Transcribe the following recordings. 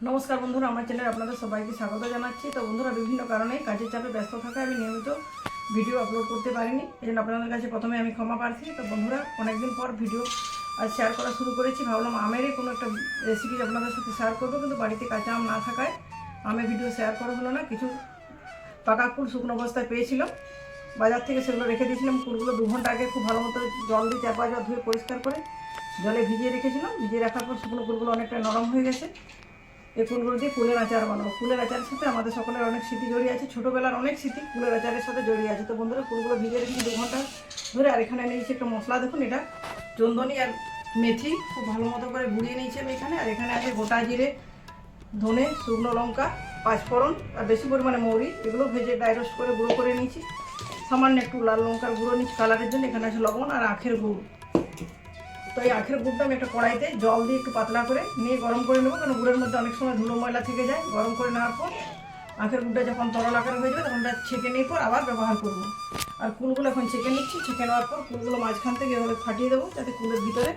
নমস্কার বন্ধুরা, আমার চ্যানেলে আপনাদের সবাইকে স্বাগত জানাচ্ছি। তো বন্ধুরা, বিভিন্ন কারণে কাজের চাপে ব্যস্ত থাকায় আমি নিয়মিত ভিডিও আপলোড করতে পারিনি, এই জন্য আপনাদের কাছে প্রথমে আমি ক্ষমা প্রার্থী। তো বন্ধুরা, অনেকদিন পর ভিডিও আজ শেয়ার করা শুরু করেছি, ভাবলাম আমেরই কোনো একটা রেসিপি আপনাদের সাথে শেয়ার করব, কিন্তু বাড়িতে কাঁচা আম না থাকায় আমের ভিডিও শেয়ার করা হলো না। কিছু পাকা কুল শুকনো অবস্থায় পেয়েছিলাম। বাজার থেকে সেগুলো রেখে দিয়েছিলাম। কুলগুলো দু ঘণ্টা আগে খুব ভালো মতো জল দিয়ে চাপা জল ধুয়ে পরিষ্কার করে জলে ভিজিয়ে রেখেছিলাম। ভিজিয়ে রাখার পর শুকনো কুলগুলো অনেকটা নরম হয়ে গেছে। এই ফুলগুলো দিয়ে ফুলের আচার বানাবো। ফুলের আচারের সাথে আমাদের সকলের অনেক স্মৃতি জড়িয়ে আছে। ছোটোবেলার অনেক স্মৃতি ফুলের আচারের সাথে জড়িয়ে আছে। তো বন্ধুরা, ফুলগুলো ভিজে রেখেছি দু ঘণ্টা ধরে, আর এখানে নিয়েছি একটা মশলা। দেখুন, এটা চন্দনী আর মেথি খুব ভালো মতো করে গুঁড়িয়ে নিয়েছি আমি এখানে। আর এখানে আছে গোটা জিরে, ধনে, শুকনো লঙ্কা, পাঁচফোড়ন আর বেশি পরিমাণে মৌরি। এগুলো ভেজে ডাইরোস্ট করে গুঁড়ো করে নিয়েছি। সামান্য একটু লাল লঙ্কার গুঁড়ো নিচ্ছি কালারের জন্য এখানে আছে লবণ আর আখের গুড়। তো এই আখের গুড়টা আমি একটা কড়াইতে জল দিয়ে একটু পাতলা করে নিয়ে গরম করে নেব, কারণ গুড়ের মধ্যে অনেক সময় ধুলো ময়লা থেকে যায়। গরম করে নেওয়ার পর আখের গুড়টা যখন তরল আকারে হয়ে যাবে, তখন ওটা ছেঁকে নিয়ে পর আবার ব্যবহার করব। আর কুলগুলো এখন ছেঁকে নিচ্ছি, ছেঁকে নেওয়ার পর কুলগুলো মাঝখান থেকে এভাবে ফাটিয়ে দেবো, যাতে কুলের ভিতরে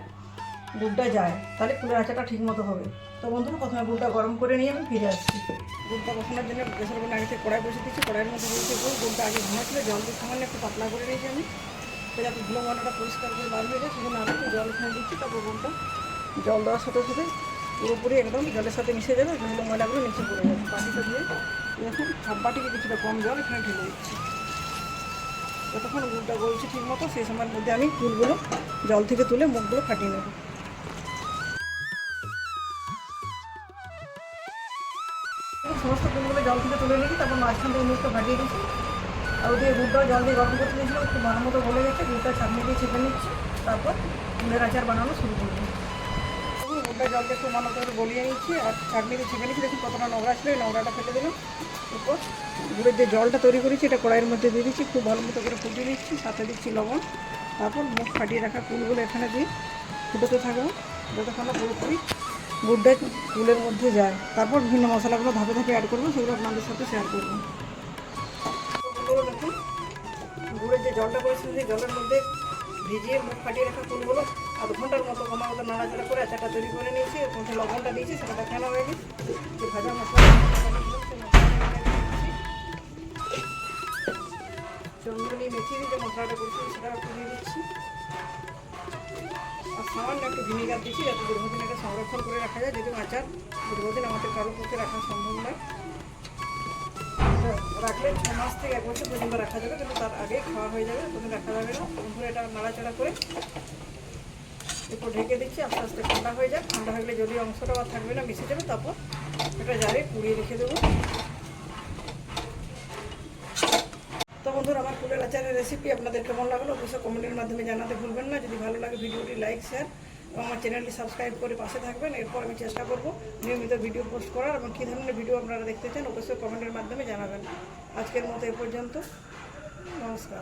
গুড়টা যায়। তাহলে কুলের আচাটা ঠিক মতো হবে। তো বন্ধুরা, প্রথমে গুড়টা গরম করে নিয়ে আমি ফিরে আসছি। গুড়টা বসানোর জন্য প্রেসার কুকার আগে কড়াই বসে দিচ্ছি কড়াইয়ের মধ্যে গুড় গুড়টা আগে ঘুমাচ্ছিল জল দিয়ে সামান্য একটু পাতলা করে নিয়েছি আমি। তো যাতে পরিষ্কার করে বার হয়ে যায় আমি একটু জল এখানে দিচ্ছি, তারপর গুড়টা জল দেওয়ার সাথে সাথে পুরোপুরি একদম জলের সাথে মিশে যাবে ধুলো ময়লাগুলো নিচে পড়ে যাবে। বাটিটা দিয়ে দেখুন বাটিকে কিছুটা কম জল এখানে ঢেলে দিচ্ছি। যতক্ষণ গুড়টা গলছে ঠিক মতো সেই সময়ের মধ্যে আমি ফুলগুলো জল থেকে তুলে মুখগুলো ফাটিয়ে নেব। সমস্ত ফুলগুলো জল থেকে তুলে নিয়েছি তারপর মাঝখান থেকে মুখটা ফাটিয়ে দিচ্ছি। আর ওদিকে গুড়টাও জল দিয়ে গরম করতে দিয়েছিলাম একটু ভালো মতো গলে গেছে গুড়টা ছাঁকনি দিয়ে চেপে নিচ্ছি, তারপর ফুলের আচার বানানো শুরু করব। গুড়টা জলটা একটু ভালো করে গলিয়ে নিচ্ছি আর ছাঁকনি দিয়ে চেপে নিচ্ছি, দেখুন কতটা নোংরা ছিল, এই নোংরাটা ফেলে দিলাম। এরপর গুড়ের যে জলটা তৈরি করেছি, এটা কড়াইয়ের মধ্যে দিয়ে দিচ্ছি, খুব ভালো মতো করে ফুটিয়ে নিচ্ছি, সাথে দিচ্ছি লবণ। তারপর মুখ ফাটিয়ে রাখা ফুলগুলো এখানে দিয়ে ফুটোতে থাকব, যতক্ষণ পুরোপুরি গুড়টা ফুলের মধ্যে যায়। তারপর বিভিন্ন মশলাগুলো ধাপে ধাপে অ্যাড করব, সেগুলো আপনাদের সাথে শেয়ার করব। ফুলগুলো দেখুন গুড়ের যে জলটা করেছিল সেই জলের মধ্যে ভিজিয়ে মুখ ফাটিয়ে রাখা ফুলগুলো আধ ঘণ্টার মতো কমা মতো নাড়াচাড়া করে আচারটা তৈরি করে নিয়েছি এবং যে লবণটা দিয়েছি সেটা দেখানো হয়ে গেছে। যে ভাজা মশলা চন্দনী মেথি দিয়ে যে মশলাটা করছি, সেটা একটু দিয়ে দিচ্ছি আর সামান্য একটু ভিনেগার দিচ্ছি যাতে দীর্ঘদিন এটা সংরক্ষণ করে রাখা যায়, যেহেতু আচার দীর্ঘদিন আমাদের কারোর পক্ষে রাখা সম্ভব নয়। রাখলে ছ মাস থেকে এক বছর পর্যন্ত রাখা যাবে, কিন্তু তার আগে খাওয়া হয়ে যাবে তখন রাখা যাবে না। তখন এটা নাড়াচাড়া করে একটু ঢেকে দিচ্ছি, আস্তে আস্তে ঠান্ডা হয়ে যাক। ঠান্ডা হয়ে গেলে যদি অংশটা আর থাকবে না, মিশে যাবে, তারপর এটা জারে পুড়িয়ে রেখে দেবো। তো বন্ধুরা, আমার ফুলের আচারের রেসিপি আপনাদের কেমন লাগল? অবশ্যই কমেন্টের মাধ্যমে জানাতে ভুলবেন না। যদি ভালো লাগে, ভিডিওটি লাইক শেয়ার এবং আমার চ্যানেলটি সাবস্ক্রাইব করে পাশে থাকবেন। এরপর আমি চেষ্টা করব নিয়মিত ভিডিও পোস্ট করার এবং কী ধরনের ভিডিও আপনারা দেখতে চান অবশ্যই কমেন্টের মাধ্যমে জানাবেন। আজকের মতো এ পর্যন্ত। নমস্কার।